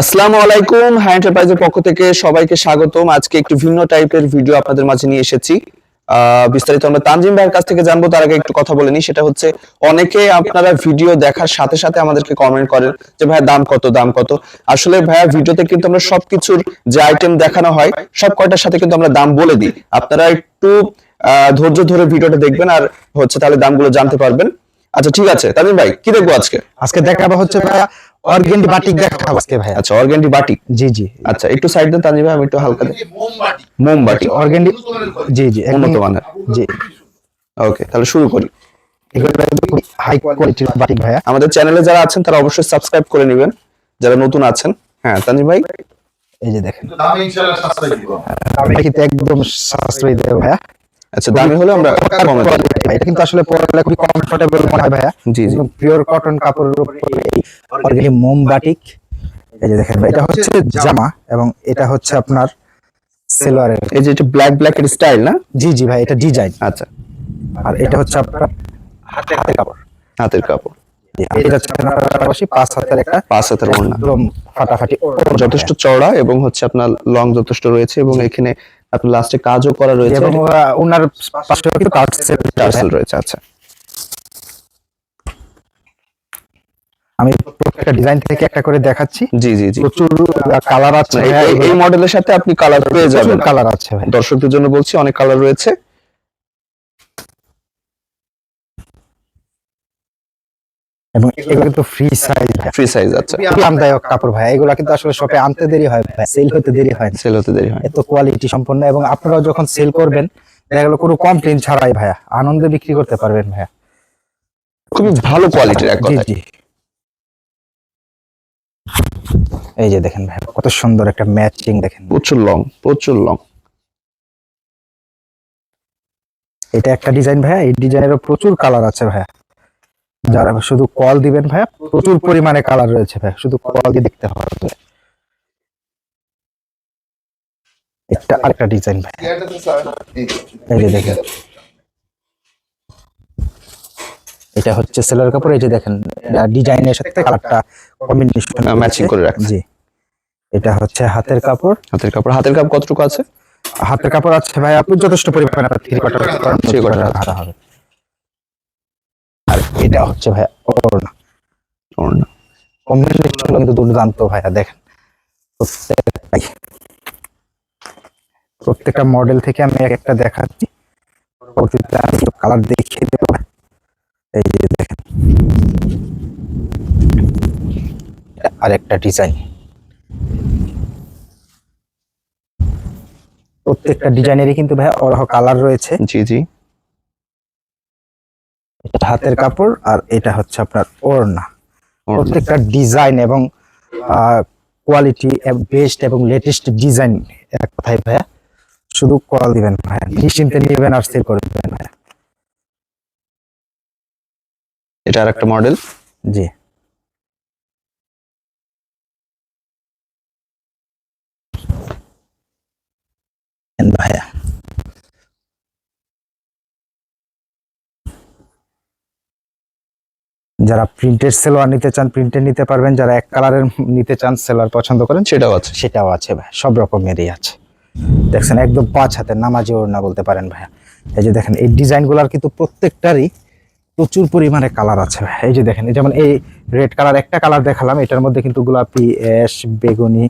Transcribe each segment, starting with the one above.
আসসালামু আলাইকুম, হাই এন্টারপ্রাইজের পক্ষ থেকে সবাইকে স্বাগতম। আজকে একটু ভিন্ন টাইপের ভিডিও আপনাদের মাঝে নিয়ে এসেছি। বিস্তারিত আমরা তানজিম ভাইয়ের কাছ থেকে জানব, তার আগে একটু কথা বলে সেটা হচ্ছে, অনেকে আপনারা ভিডিও দেখার সাথে সাথে আমাদেরকে কমেন্ট করেন যে দাম কত দাম কত? আসলে ভাইয়া, ভিডিওতে কিন্তু আমরা সবকিছুর যে আইটেম দেখানো হয়, সব কয়টার সাথে কিন্তু আমরা দাম বলে দিই। আপনারা একটু ধৈর্য ধরে ভিডিওটা দেখবেন আর হচ্ছে তাহলে দামগুলো জানতে পারবেন। আচ্ছা ঠিক আছে। তানজিম ভাই, কি দেখব আজকে? আজকে দেখাবো হচ্ছে ভাইয়া অর্গেন্ডি বাটিক দেখাবো আজকে ভাইয়া। আচ্ছা অর্গেন্ডি বাটি জি জি। আচ্ছা একটু সাইড দেন তানজিম ভাই আমি একটু হালকা মোমবাটি অর্গেন্ডি জি জি উন্নত মানের। জি। ওকে তাহলে শুরু করি। হাই কোয়ালিটির বাটিক ভাইয়া। আমাদের চ্যানেলে যারা আছেন তারা অবশ্যই সাবস্ক্রাইব করে নেবেন। যারা নতুন আছেন হ্যাঁ তানজিম ভাই? এই যে দেখেন। দামে ইনশাআল্লাহ সাশ্রয় দিব। আমি কিন্তু একদম সাশ্রয়ী দেবো ভাইয়া। আচ্ছা দামি হলে আমরা। এটা কিন্তু আসলে পরলে খুবই কমফোর্টেবল মনে হয় ভাইয়া। জি জি। পিওর কটন কাপড়ের উপরে এই অর্গেন্ডি মোম বাটিক এই যে দেখেন এটা হচ্ছে জামা এবং এটা হচ্ছে আপনার সেলোয়ারের এই যে এটা ব্ল্যাক ব্ল্যাক এর স্টাইল না? জি জি ভাই এটা ডিজাইন আচ্ছা। আর এটা হচ্ছে আপনার হাতে হাতে কাপড়। হাতের কাপড় ফাটাফাটি যথেষ্ট চওড়া এবং হচ্ছে আপনার লং যথেষ্ট রয়েছে এবং এখানে আপনার লাস্টে কাজও করা রয়েছে। এবং ওনার পাশে কিন্তু সেল টার্সেল রয়েছে আচ্ছা। আমি প্রত্যেকটা ডিজাইন থেকে একটা করে দেখাচ্ছি। জি জি জি। প্রচুর কালার আছে। এই- মডেলের সাথে আপনি কালার পেয়ে যাবেন। কালার আছে ভাই। দর্শকদের জন্য বলছি অনেক কালার রয়েছে। এবং এগুলো কিন্তু ফ্রি সাইজ ফ্রি সাইজ আচ্ছা। খুবই আরামদায়ক কাপড় ভাই। এগুলো কিন্তু আসলে শপে আনতে দেরি হয় ভাই। সেল হতে দেরি হয় সেল হতে দেরি হয়। এত কোয়ালিটি সম্পন্ন। এবং আপনারাও যখন সেল করবেন দেখা গেলো কোনো কমপ্লেন ছাড়াই ভাইয়া। আনন্দে বিক্রি করতে পারবেন ভাইয়া। খুবই ভালো কোয়ালিটির এক কথা এই যে দেখেন ভাই কত সুন্দর একটা ম্যাচিং দেখেন। প্রচুর লং প্রচুর লং এটা একটা ডিজাইন ভাইয়া। এই ডিজাইনেরও প্রচুর কালার আছে ভাইয়া। যারা শুধু কল দিবেন ভাইয়া প্রচুর পরিমাণে কালার রয়েছে ভাইয়া শুধু কল দিয়ে দেখতে হবে এটা আরেকটা ডিজাইন ভাই এই যে দেখেন। এটা হচ্ছে সেলার কাপড় এই যে দেখেন ডিজাইনের সাথে কালারটা কম্বিনেশন ম্যাচিং করে রাখছে। জি। এটা হচ্ছে হাতের কাপড়। হাতের কাপড় হাতের কাপড় কতটুকু আছে? হাতের কাপড় আছে ভাই আপনি যথেষ্ট পরিমাণে থ্রি কোয়ার্টার quarter হাতা হবে। আর এটা হচ্ছে ভাই ওড়না। ওড়না। কম্বিনেশন কিন্তু দুর্দান্ত ভাইয়া দেখেন। প্রত্যেকটাই প্রত্যেকটা মডেল থেকে আমি এক একটা দেখাচ্ছি। পরবর্তীতে আমি কালার দেখিয়ে দেবো এই যে দেখেন। আর একটা ডিজাইন প্রত্যেকটা ডিজাইনেরই কিন্তু ভাইয়া অরহ কালার রয়েছে। জি জি। এটা হাতের কাপড় আর এটা হচ্ছে আপনার ওড়না। প্রত্যেকটা ডিজাইন এবং কোয়ালিটি বেস্ট এবং লেটেস্ট ডিজাইন এক কথায় ভাইয়া শুধু কল দিবেন ভাইয়া নিশ্চিন্তে নেবেন আর করে দেবেন ভাইয়া। এটা আর একটা মডেল জি ভাইয়া যারা প্রিন্টেড সেলোয়ার নিতে চান প্রিন্টেড নিতে পারবেন। যারা এক কালারের নিতে চান সেলোয়ার পছন্দ করেন সেটাও আছে। সেটাও আছে ভাই সব রকমেরই আছে। দেখছেন একদম পাঁচ হাতের নামাজি ওড়না বলতে পারেন ভাইয়া। এই যে দেখেন এই ডিজাইনগুলোর কিন্তু প্রত্যেকটারই প্রচুর পরিমাণে কালার আছে ভাই এই যে দেখেন এই যেমন এই রেড কালার একটা কালার দেখালাম এটার মধ্যে কিন্তু গোলাপি অ্যাশ বেগুনি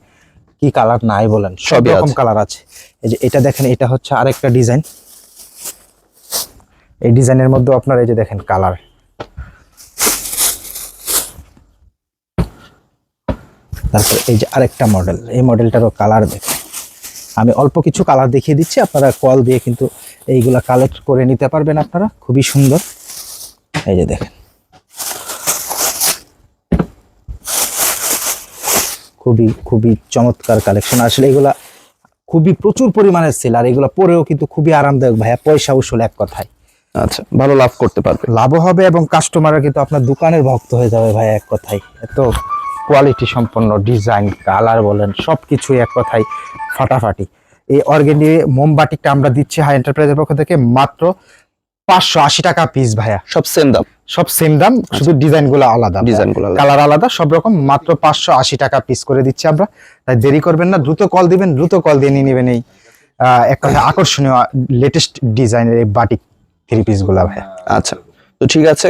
কি কালার নাই বলেন সব রকম কালার আছে। এই যে এটা দেখেন এটা হচ্ছে আরেকটা ডিজাইন। এই ডিজাইনের মধ্যে আপনার এই যে দেখেন কালার তারপর এই যে আরেকটা মডেল এই মডেলটারও কালার দেখেন। আমি অল্প কিছু কালার দেখিয়ে দিচ্ছি আপনারা কল দিয়ে কিন্তু এইগুলা কালেক্ট করে নিতে পারবেন আপনারা খুবই সুন্দর। এই যে দেখেন। খুবই খুবই চমৎকার কালেকশন আসলে এগুলা খুবই প্রচুর পরিমাণের সেল আর এগুলো পরেও কিন্তু খুবই আরামদায়ক ভাইয়া পয়সা উসুল এক কথায়। আচ্ছা ভালো লাভ করতে পারবে। লাভও হবে এবং কাস্টমাররা কিন্তু আপনার দোকানের ভক্ত হয়ে যাবে ভাইয়া এক কথায়। এত কোয়ালিটি সম্পন্ন ডিজাইন কালার বলেন সব কিছুই এক কথায় ফাটাফাটি। এই অর্গেনি মোমবাটিকটা আমরা দিচ্ছি হাই এন্টারপ্রাইজের পক্ষ থেকে মাত্র পাঁচশো আশি টাকা পিস ভাইয়া। সব সেম দাম। সব সেম দাম শুধু ডিজাইনগুলো আলাদা। Design গুলো কালার আলাদা সব রকম মাত্র পাঁচশো আশি টাকা পিস করে দিচ্ছি আমরা। তাই দেরি করবেন না দ্রুত কল দিবেন দ্রুত কল দিয়ে নিয়ে নেবেন এই এক কথা আকর্ষণীয় লেটেস্ট ডিজাইনের এই বাটিক থ্রি পিসগুলা ভাইয়া। আচ্ছা তো ঠিক আছে।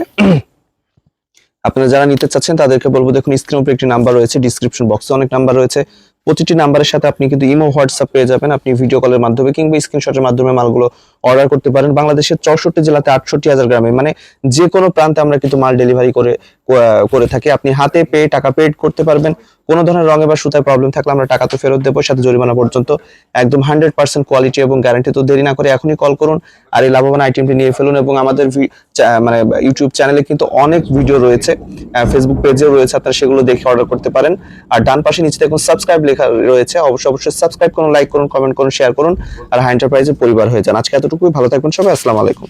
আপনারা যারা নিতে চাচ্ছেন, তাদেরকে বলব, দেখুন স্ক্রিন উপরে একটি নাম্বার রয়েছে ডিসক্রিপশন বক্সে অনেক নাম্বার রয়েছে। প্রতিটি নাম্বারের সাথে আপনি কিন্তু ইমো হোয়াটসঅ্যাপ পেয়ে যাবেন। আপনি ভিডিও কলের মাধ্যমে কিংবা স্ক্রিনশটের মাধ্যমে মালগুলো অর্ডার করতে পারেন। বাংলাদেশের চৌষট্টি জেলাতে আটষট্টি হাজার গ্রামে মানে যে কোনো প্রান্তে আমরা কিন্তু মাল ডেলিভারি করে করে থাকি। আপনি হাতে পেয়ে টাকা পেড করতে পারবেন। কোনো ধরনের রঙে বা সুতায় প্রবলেম থাকলে আমরা টাকা তো ফেরত দেবো, সাথে জরিমানা পর্যন্ত। একদম হান্ড্রেড পার্সেন্ট কোয়ালিটি এবং গ্যারান্টি তো দেরি না করে এখনই কল করুন আর এই লাভবান আইটেমটি নিয়ে ফেলুন এবং আমাদের মানে ইউটিউব চ্যানেলে কিন্তু অনেক ভিডিও রয়েছে। ফেসবুক পেজেও রয়েছে, আপনারা সেগুলো দেখে অর্ডার করতে পারেন। আর ডান পাশে নিচে দেখুন সাবস্ক্রাইব লেখা রয়েছে। অবশ্যই অবশ্যই সাবস্ক্রাইব করুন লাইক করুন কমেন্ট করুন শেয়ার করুন। আর হাই এন্টারপ্রাইজের পরিবার হয়ে যান। আজকে এতটুকুই ভালো থাকবেন সবাই আসসালামু আলাইকুম।